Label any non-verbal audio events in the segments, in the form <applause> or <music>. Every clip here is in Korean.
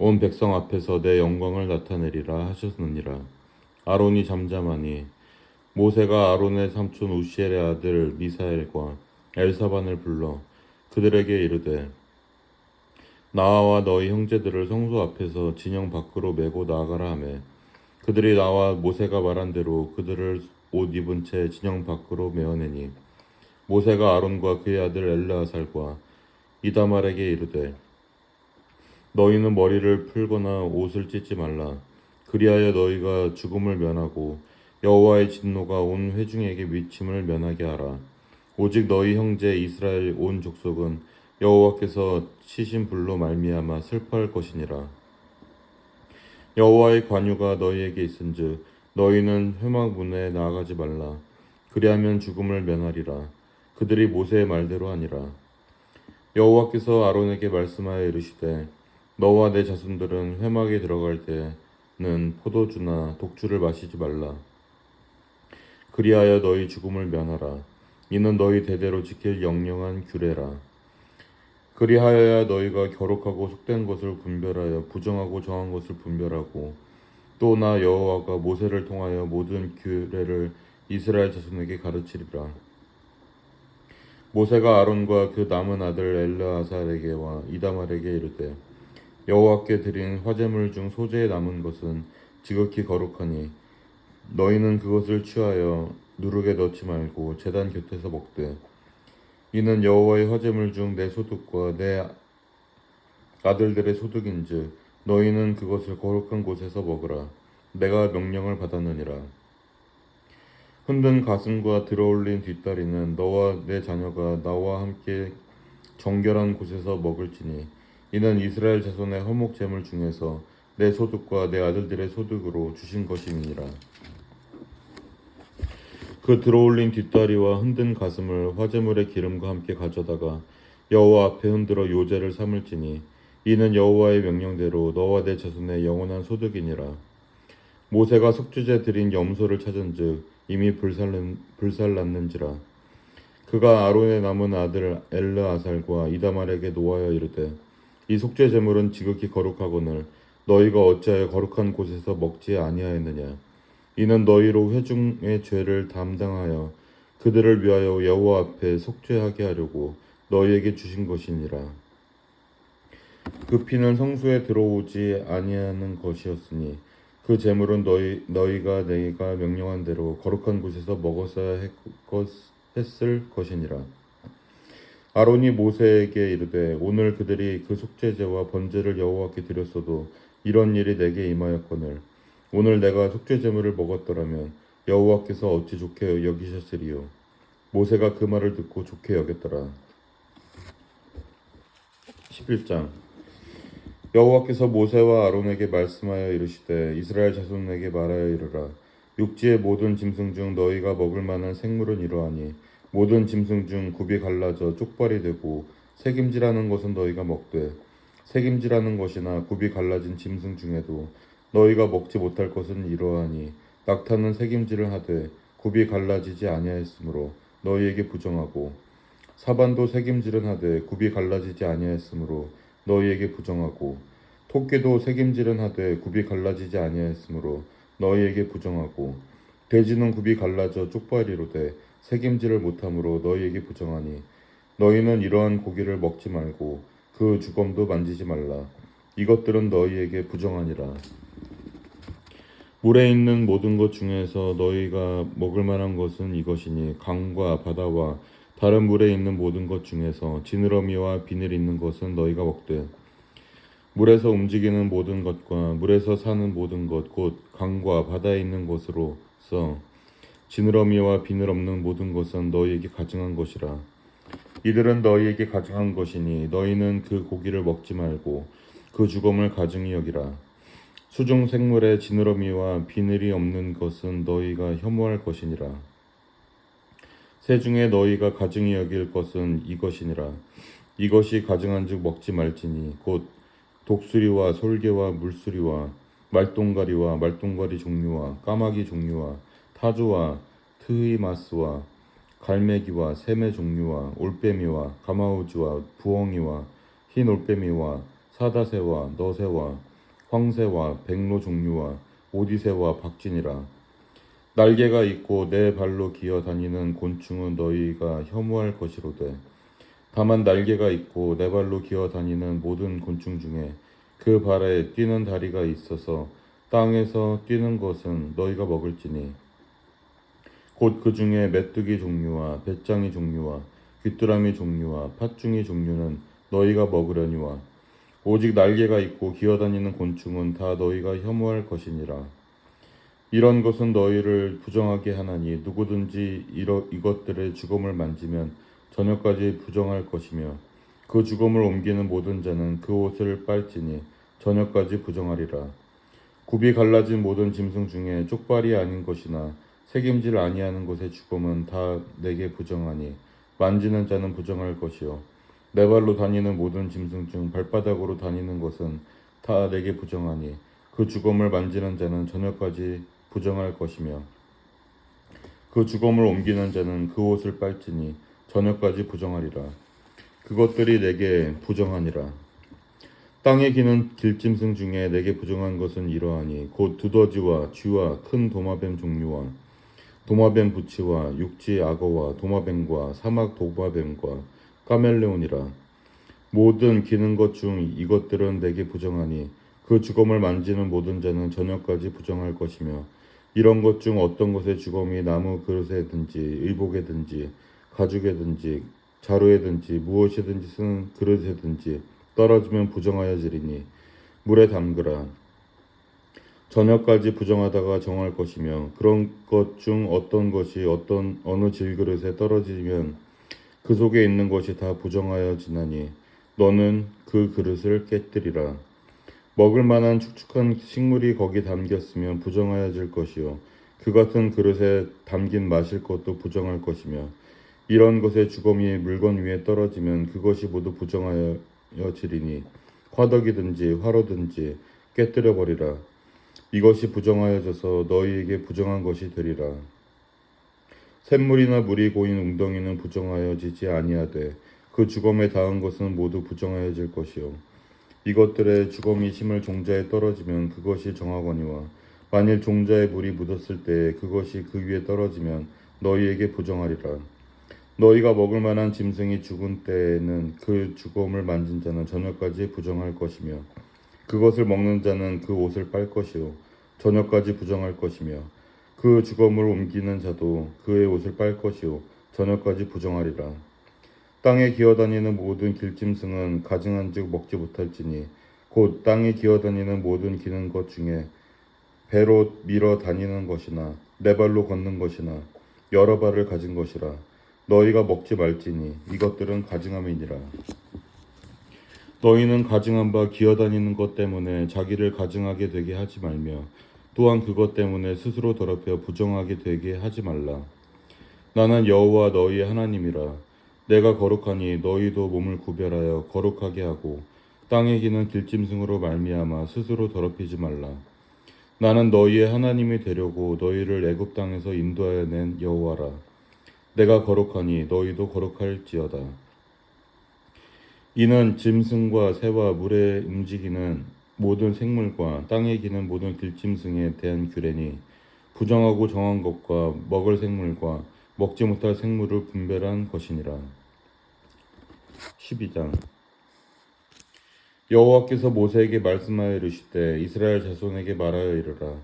온 백성 앞에서 내 영광을 나타내리라 하셨느니라. 아론이 잠잠하니 모세가 아론의 삼촌 우시엘의 아들 미사엘과 엘사반을 불러 그들에게 이르되 나와 너희 형제들을 성소 앞에서 진영 밖으로 메고 나아가라 하매 그들이 나와 모세가 말한 대로 그들을 옷 입은 채 진영 밖으로 메어내니 모세가 아론과 그의 아들 엘르아살과 이다말에게 이르되 너희는 머리를 풀거나 옷을 찢지 말라. 그리하여 너희가 죽음을 면하고 여호와의 진노가 온 회중에게 미침을 면하게 하라. 오직 너희 형제 이스라엘 온 족속은 여호와께서 치신 불로 말미암아 슬퍼할 것이니라. 여호와의 관유가 너희에게 있은즉 너희는 회막 문에 나아가지 말라. 그리하면 죽음을 면하리라. 그들이 모세의 말대로 하니라. 여호와께서 아론에게 말씀하여 이르시되 너와 내 자손들은 회막에 들어갈 때는 포도주나 독주를 마시지 말라. 그리하여 너희 죽음을 면하라. 이는 너희 대대로 지킬 영영한 규례라. 그리하여야 너희가 겨룩하고 속된 것을 분별하여 부정하고 정한 것을 분별하고 또 나 여호와가 모세를 통하여 모든 규례를 이스라엘 자손에게 가르치리라. 모세가 아론과 그 남은 아들 엘르아살에게와 이다말에게 이르되 여호와께 드린 화제물 중 소재에 남은 것은 지극히 거룩하니 너희는 그것을 취하여 누룩에 넣지 말고 제단 곁에서 먹되 이는 여호와의 화제물 중 내 소득과 내 아들들의 소득인즉 너희는 그것을 거룩한 곳에서 먹으라. 내가 명령을 받았느니라. 흔든 가슴과 들어올린 뒷다리는 너와 내 자녀가 나와 함께 정결한 곳에서 먹을지니 이는 이스라엘 자손의 허목 제물 중에서 내 소득과 내 아들들의 소득으로 주신 것임이니라. 그 들어올린 뒷다리와 흔든 가슴을 화제물의 기름과 함께 가져다가 여호와 앞에 흔들어 요제를 삼을지니 이는 여호와의 명령대로 너와 내 자손의 영원한 소득이니라. 모세가 속주제 드린 염소를 찾은즉 이미 불살른, 불살났는지라. 그가 아론의 남은 아들 엘르아살과 이다말에게 노하여 이르되 이 속죄 제물은 지극히 거룩하거늘 너희가 어찌하여 거룩한 곳에서 먹지 아니하였느냐? 이는 너희로 회중의 죄를 담당하여 그들을 위하여 여호와 앞에 속죄하게 하려고 너희에게 주신 것이니라. 그 피는 성소에 들어오지 아니하는 것이었으니 그 제물은 너희 너희가 내가 명령한 대로 거룩한 곳에서 먹었어야 했, 것, 했을 것이니라 아론이 모세에게 이르되 오늘 그들이 그 속죄제와 번제를 여호와께 드렸어도 이런 일이 내게 임하였거늘. 오늘 내가 속죄 제물을 먹었더라면 여호와께서 어찌 좋게 여기셨으리요? 모세가 그 말을 듣고 좋게 여겼더라. 11장. 여호와께서 모세와 아론에게 말씀하여 이르시되 이스라엘 자손에게 말하여 이르라. 육지의 모든 짐승 중 너희가 먹을 만한 생물은 이러하니 모든 짐승 중 굽이 갈라져 쪽발이 되고 색임질하는 것은 너희가 먹되 색임질하는 것이나 굽이 갈라진 짐승 중에도 너희가 먹지 못할 것은 이러하니 낙타는 색임질을 하되 굽이 갈라지지 아니하였으므로 너희에게 부정하고 사반도 색임질은 하되 굽이 갈라지지 아니하였으므로 너희에게 부정하고 토끼도 색임질은 하되 굽이 갈라지지 아니하였으므로 너희에게 부정하고 돼지는 굽이 갈라져 쪽발이로 돼 책임지를 못함으로 너희에게 부정하니 너희는 이러한 고기를 먹지 말고 그 주검도 만지지 말라. 이것들은 너희에게 부정하니라. 물에 있는 모든 것 중에서 너희가 먹을 만한 것은 이것이니 강과 바다와 다른 물에 있는 모든 것 중에서 지느러미와 비늘 있는 것은 너희가 먹되 물에서 움직이는 모든 것과 물에서 사는 모든 것 곧 강과 바다에 있는 것으로서 지느러미와 비늘 없는 모든 것은 너희에게 가증한 것이라. 이들은 너희에게 가증한 것이니 너희는 그 고기를 먹지 말고 그 주검을 가증히 여기라. 수중 생물의 지느러미와 비늘이 없는 것은 너희가 혐오할 것이니라. 새 중에 너희가 가증히 여길 것은 이것이니라. 이것이 가증한즉 먹지 말지니 곧 독수리와 솔개와 물수리와 말똥가리와 말똥가리 종류와 까마귀 종류와 타조와 트이마스와 갈매기와 새매 종류와 올빼미와 가마우지와 부엉이와 흰 올빼미와 사다새와 너새와 황새와 백로 종류와 오디새와 박진이라. 날개가 있고 내 발로 기어 다니는 곤충은 너희가 혐오할 것이로되 다만 날개가 있고 내 발로 기어 다니는 모든 곤충 중에 그 발에 뛰는 다리가 있어서 땅에서 뛰는 것은 너희가 먹을지니 곧 그 중에 메뚜기 종류와 배짱이 종류와 귀뚜라미 종류와 팥중이 종류는 너희가 먹으려니와 오직 날개가 있고 기어다니는 곤충은 다 너희가 혐오할 것이니라. 이런 것은 너희를 부정하게 하나니 누구든지 이러, 이것들의 죽음을 만지면 저녁까지 부정할 것이며 그 죽음을 옮기는 모든 자는 그 옷을 빨지니 저녁까지 부정하리라. 굽이 갈라진 모든 짐승 중에 쪽발이 아닌 것이나 책임질 아니하는 것의 죽음은 다 내게 부정하니 만지는 자는 부정할 것이요. 내 발로 다니는 모든 짐승 중 발바닥으로 다니는 것은 다 내게 부정하니 그 죽음을 만지는 자는 저녁까지 부정할 것이며 그 죽음을 옮기는 자는 그 옷을 빨지니 저녁까지 부정하리라. 그것들이 내게 부정하니라. 땅에 기는 길짐승 중에 내게 부정한 것은 이러하니 곧 두더지와 쥐와 큰 도마뱀 종류와 도마뱀 부치와 육지 악어와 도마뱀과 사막 도마뱀과 까멜레온이라. 모든 기는 것 중 이것들은 내게 부정하니 그 주검을 만지는 모든 자는 저녁까지 부정할 것이며 이런 것 중 어떤 것의 주검이 나무 그릇에든지 의복에든지 가죽에든지 자루에든지 무엇이든지 쓰는 그릇에든지 떨어지면 부정하여지리니 물에 담그라 저녁까지 부정하다가 정할 것이며 그런 것 중 어떤 것이 어떤 어느 질그릇에 떨어지면 그 속에 있는 것이 다 부정하여 지나니 너는 그 그릇을 깨뜨리라. 먹을 만한 축축한 식물이 거기 담겼으면 부정하여질 것이요. 그 같은 그릇에 담긴 마실 것도 부정할 것이며 이런 것의 주검이 물건 위에 떨어지면 그것이 모두 부정하여지리니 화덕이든지 화로든지 깨뜨려 버리라 이것이 부정하여져서 너희에게 부정한 것이 되리라. 샘물이나 물이 고인 웅덩이는 부정하여지지 아니하되 그 주검에 닿은 것은 모두 부정하여질 것이요. 이것들의 주검이 심을 종자에 떨어지면 그것이 정하거니와 만일 종자에 물이 묻었을 때에 그것이 그 위에 떨어지면 너희에게 부정하리라. 너희가 먹을 만한 짐승이 죽은 때에는 그 주검을 만진 자는 저녁까지 부정할 것이며 그것을 먹는 자는 그 옷을 빨 것이요 저녁까지 부정할 것이며 그 주검을 옮기는 자도 그의 옷을 빨 것이요 저녁까지 부정하리라. 땅에 기어다니는 모든 길짐승은 가증한즉 먹지 못할지니 곧 땅에 기어다니는 모든 기는 것 중에 배로 밀어 다니는 것이나 네 발로 걷는 것이나 여러 발을 가진 것이라. 너희가 먹지 말지니 이것들은 가증함이니라 너희는 가증한 바 기어다니는 것 때문에 자기를 가증하게 되게 하지 말며 또한 그것 때문에 스스로 더럽혀 부정하게 되게 하지 말라. 나는 여호와 너희의 하나님이라. 내가 거룩하니 너희도 몸을 구별하여 거룩하게 하고 땅에 기는 길짐승으로 말미암아 스스로 더럽히지 말라. 나는 너희의 하나님이 되려고 너희를 애굽 땅에서 인도하여 낸 여호와라. 내가 거룩하니 너희도 거룩할지어다. 이는 짐승과 새와 물에 움직이는 모든 생물과 땅에 기는 모든 길짐승에 대한 규례니 부정하고 정한 것과 먹을 생물과 먹지 못할 생물을 분별한 것이니라. 12장 여호와께서 모세에게 말씀하여 이르시되 이스라엘 자손에게 말하여 이르라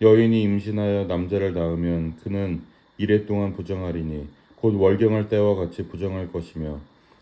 여인이 임신하여 남자를 낳으면 그는 이래 동안 부정하리니 곧 월경할 때와 같이 부정할 것이며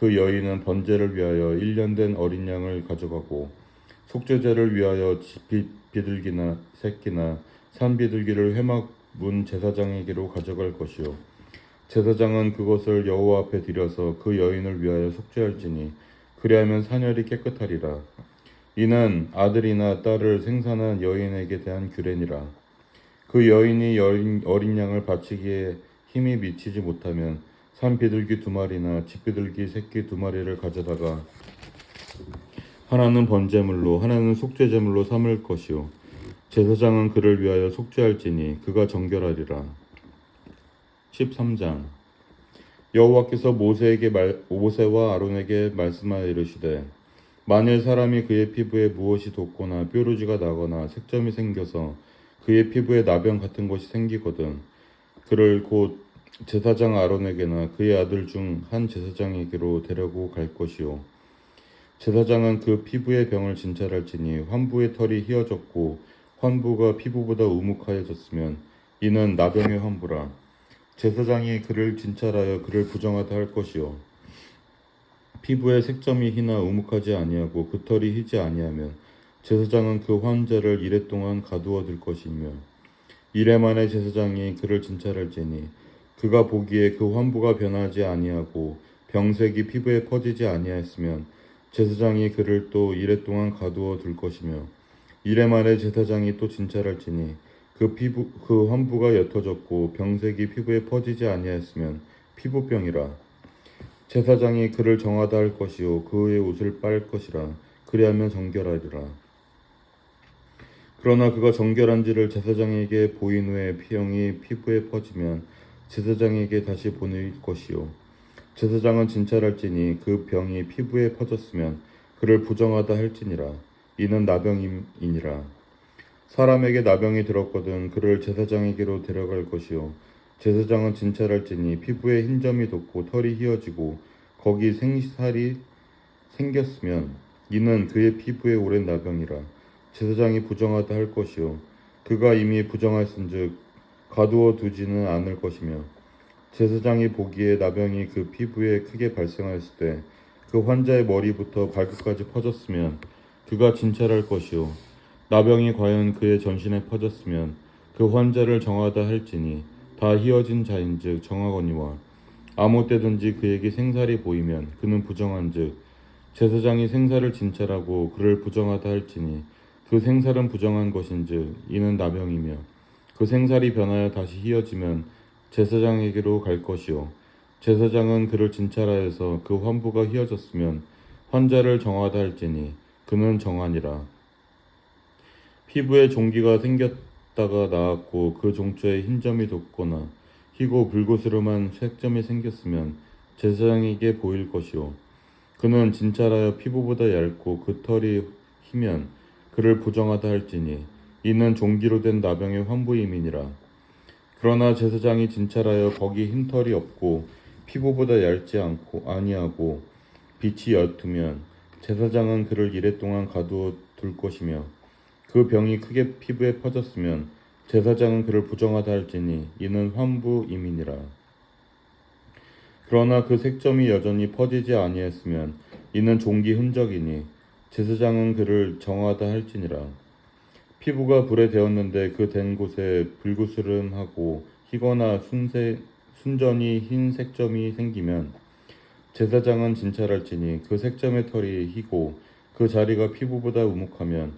그 여인은 번제를 위하여 1년 된 어린 양을 가져가고 속죄제를 위하여 비둘기나 새끼나 산 비둘기를 회막 문 제사장에게로 가져갈 것이요. 제사장은 그것을 여호와 앞에 드려서 그 여인을 위하여 속죄할지니 그리하면 사녀리 깨끗하리라. 이는 아들이나 딸을 생산한 여인에게 대한 규례니라. 그 여인이 여인, 어린 양을 바치기에 힘이 미치지 못하면 산 비둘기 두 마리나 집 비둘기 새끼 두 마리를 가져다가 하나는 번제물로 하나는 속죄제물로 삼을 것이요. 제사장은 그를 위하여 속죄할지니 그가 정결하리라. 13장. 여호와께서 모세에게 말, 모세와 아론에게 말씀하여 이르시되 만일 사람이 그의 피부에 무엇이 돋거나 뾰루지가 나거나 색점이 생겨서 그의 피부에 나병 같은 것이 생기거든 그를 곧 제사장 아론에게나 그의 아들 중 한 제사장에게로 데려고 갈 것이요. 제사장은 그 피부의 병을 진찰할지니 환부의 털이 휘어졌고 환부가 피부보다 우묵하여졌으면 이는 나병의 환부라. 제사장이 그를 진찰하여 그를 부정하다 할 것이요. 피부에 색점이 희나 우묵하지 아니하고 그 털이 희지 아니하면 제사장은 그 환자를 이래 동안 가두어 둘 것이며 이래 만에 제사장이 그를 진찰할지니 그가 보기에 그 환부가 변하지 아니하고 병색이 피부에 퍼지지 아니하였으면 제사장이 그를 또 이래 동안 가두어 둘 것이며 이래 만에 제사장이 또 진찰할지니 그 피부 그 환부가 옅어졌고 병색이 피부에 퍼지지 아니하였으면 피부병이라. 제사장이 그를 정하다 할 것이요 그의 옷을 빨 것이라. 그리하면 정결하리라. 그러나 그가 정결한지를 제사장에게 보인 후에 피형이 피부에 퍼지면 제사장에게 다시 보낼 것이요. 제사장은 진찰할지니 그 병이 피부에 퍼졌으면 그를 부정하다 할지니라. 이는 나병이니라. 사람에게 나병이 들었거든 그를 제사장에게로 데려갈 것이요. 제사장은 진찰할지니 피부에 흰 점이 돋고 털이 휘어지고 거기 생살이 생겼으면 이는 그의 피부에 오랜 나병이라. 제사장이 부정하다 할 것이요. 그가 이미 부정하였은즉 가두어 두지는 않을 것이며 제사장이 보기에 나병이 그 피부에 크게 발생하였을 때 그 환자의 머리부터 발끝까지 퍼졌으면 그가 진찰할 것이요. 나병이 과연 그의 전신에 퍼졌으면 그 환자를 정하다 할지니 다 희어진 자인즉 정하거니와 아무 때든지 그에게 생살이 보이면 그는 부정한즉 제사장이 생살을 진찰하고 그를 부정하다 할지니 그 생살은 부정한 것인즉 이는 나병이며 그 생살이 변하여 다시 희어지면 제사장에게로 갈 것이요. 제사장은 그를 진찰하여서 그 환부가 희어졌으면 환자를 정하다 할지니 그는 정하니라. 피부에 종기가 생겼다가 나았고 그 종초에 흰 점이 돋거나 희고 불구스름한 색점이 생겼으면 제사장에게 보일 것이요. 그는 진찰하여 피부보다 얇고 그 털이 희면 그를 부정하다 할지니 이는 종기로 된 나병의 환부임이니라 그러나 제사장이 진찰하여 거기 흰 털이 없고 피부보다 얇지 않고 아니하고 빛이 옅으면 제사장은 그를 이래 동안 가두어 둘 것이며 그 병이 크게 피부에 퍼졌으면 제사장은 그를 부정하다 할지니 이는 환부임이니라. 그러나 그 색점이 여전히 퍼지지 아니했으면 이는 종기 흔적이니 제사장은 그를 정하다 할지니라. 피부가 불에 데었는데 그 된 곳에 불구스름하고 희거나 순세, 순전히 흰 색점이 생기면 제사장은 진찰할지니 그 색점의 털이 희고 그 자리가 피부보다 우묵하면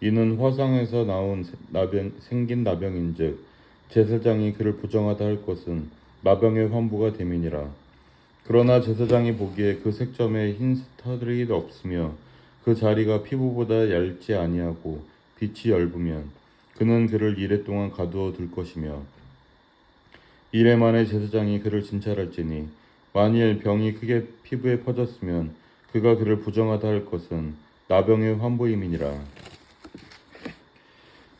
이는 화상에서 나온 세- 나병, 생긴 나병인즉 제사장이 그를 부정하다 할 것은 나병의 환부가 됨이니라. 그러나 제사장이 보기에 그 색점에 흰 털이 없으며 그 자리가 피부보다 얇지 아니하고 빛이 엷으면 그는 그를 이래 동안 가두어 둘 것이며 이래 만에 제사장이 그를 진찰할지니 만일 병이 크게 피부에 퍼졌으면 그가 그를 부정하다 할 것은 나병의 환부임이니라.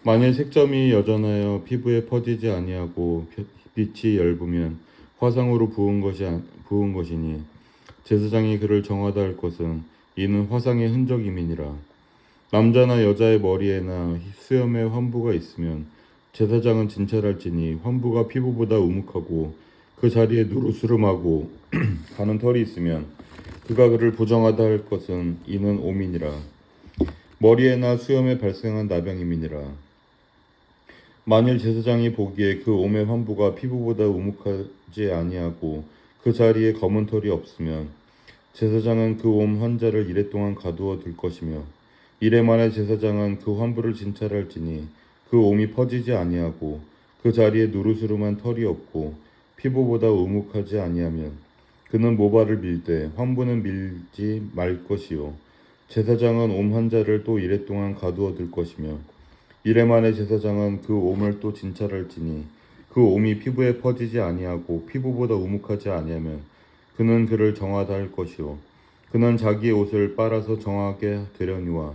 만일 색점이 여전하여 피부에 퍼지지 아니하고 펴- 빛이 엷으면 화상으로 부은 것이 아- 부은 것이니 제사장이 그를 정하다 할 것은 이는 화상의 흔적임이니라. 남자나 여자의 머리에나 수염에 환부가 있으면 제사장은 진찰할지니 환부가 피부보다 우묵하고 그 자리에 누르스름하고 <clears throat> 가는 털이 있으면 그가 그를 부정하다 할 것은 이는 오민이라. 머리에나 수염에 발생한 나병임이니라. 만일 제사장이 보기에 그 오의 환부가 피부보다 우묵하지 아니하고 그 자리에 검은 털이 없으면 제사장은 그 옴 환자를 이래 동안 가두어 둘 것이며 이래 만에 제사장은 그 환부를 진찰할지니 그 옴이 퍼지지 아니하고 그 자리에 누르스름한 털이 없고 피부보다 우묵하지 아니하면 그는 모발을 밀되 환부는 밀지 말 것이요. 제사장은 옴 환자를 또 이래 동안 가두어 둘 것이며 이래 만에 제사장은 그 옴을 또 진찰할지니 그 옴이 피부에 퍼지지 아니하고 피부보다 우묵하지 아니하면 그는 그를 정하다 할 것이요. 그는 자기의 옷을 빨아서 정하게 되려니와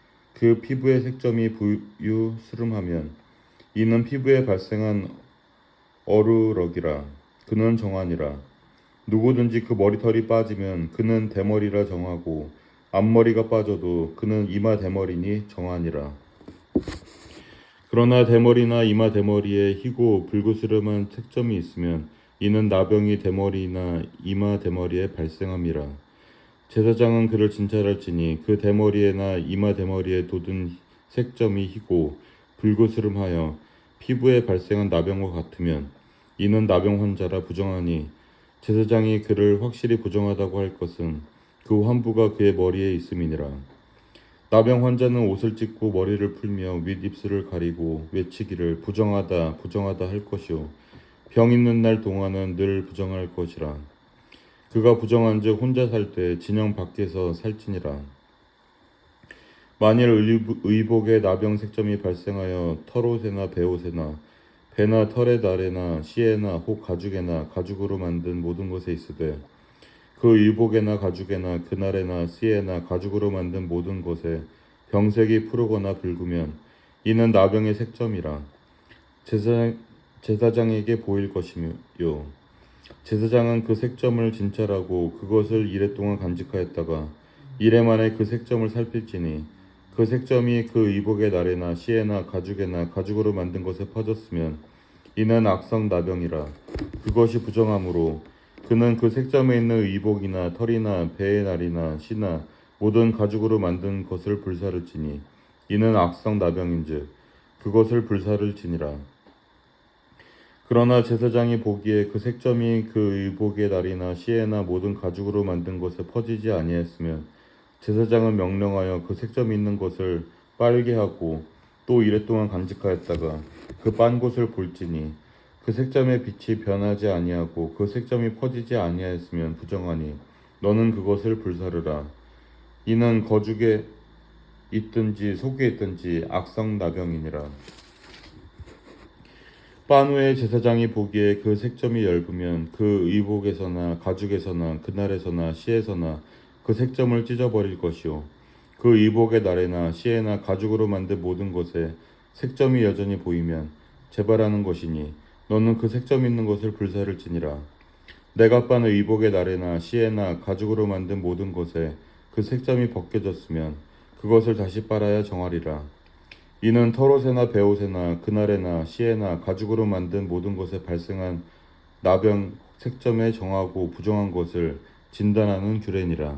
그 피부의 색점이 부유스름하면 이는 피부에 발생한 어르럭이라 그는 정하니라. 누구든지 그 머리털이 빠지면 그는 대머리라 정하고 앞머리가 빠져도 그는 이마 대머리니 정하니라. 그러나 대머리나 이마 대머리에 희고 불구스름한 색점이 있으면 이는 나병이 대머리나 이마 대머리에 발생함이라 제사장은 그를 진찰할지니 그 대머리에나 이마 대머리에 돋은 색점이 희고 불구스름하여 피부에 발생한 나병과 같으면 이는 나병 환자라 부정하니 제사장이 그를 확실히 부정하다고 할 것은 그 환부가 그의 머리에 있음이니라. 나병 환자는 옷을 찢고 머리를 풀며 윗입술을 가리고 외치기를 부정하다 부정하다 할 것이요. 병 있는 날 동안은 늘 부정할 것이라 그가 부정한즉 혼자 살 때 진영 밖에서 살지니라. 만일 의복- 의복에 나병 색점이 발생하여 털옷에나 배옷에나 배나 털의 날에나 씨에나 혹 가죽에나 가죽으로 만든 모든 것에 있으되 그 의복에나 가죽에나 그날에나 씨에나 가죽으로 만든 모든 것에 병색이 푸르거나 붉으면 이는 나병의 색점이라 제사, 제사장에게 보일 것이요 제사장은 그 색점을 진찰하고 그것을 이래 동안 간직하였다가 이래 만에 그 색점을 살필지니 그 색점이 그 의복의 날에나 씨에나 가죽에나 가죽으로 만든 것에 퍼졌으면 이는 악성 나병이라 그것이 부정함으로 그는 그 색점에 있는 의복이나 털이나 배의 날이나 씨나 모든 가죽으로 만든 것을 불사를 지니 이는 악성 나병인즉 그것을 불사를 지니라 그러나 제사장이 보기에 그 색점이 그 의복의 날이나 씨에나 모든 가죽으로 만든 것에 퍼지지 아니했으면 제사장은 명령하여 그 색점이 있는 것을 빨게 하고 또 이래 동안 간직하였다가 그 빤 곳을 볼지니 그 색점의 빛이 변하지 아니하고 그 색점이 퍼지지 아니하였으면 부정하니 너는 그것을 불사르라. 이는 거죽에 있든지 속에 있든지 악성 나병이니라 빤 후에 제사장이 보기에 그 색점이 엷으면 그 의복에서나 가죽에서나 그날에서나 씨에서나 그 색점을 찢어버릴 것이요 그 의복의 날에나 씨에나 가죽으로 만든 모든 것에 색점이 여전히 보이면 재발하는 것이니 너는 그 색점 있는 것을 불사를 지니라. 내가 빤 의복의 날에나 씨에나 가죽으로 만든 모든 것에 그 색점이 벗겨졌으면 그것을 다시 빨아야 정하리라 이는 털옷에나 배옷에나 그날에나 씨에나 가죽으로 만든 모든 것에 발생한 나병 색점에 정하고 부정한 것을 진단하는 규례니라.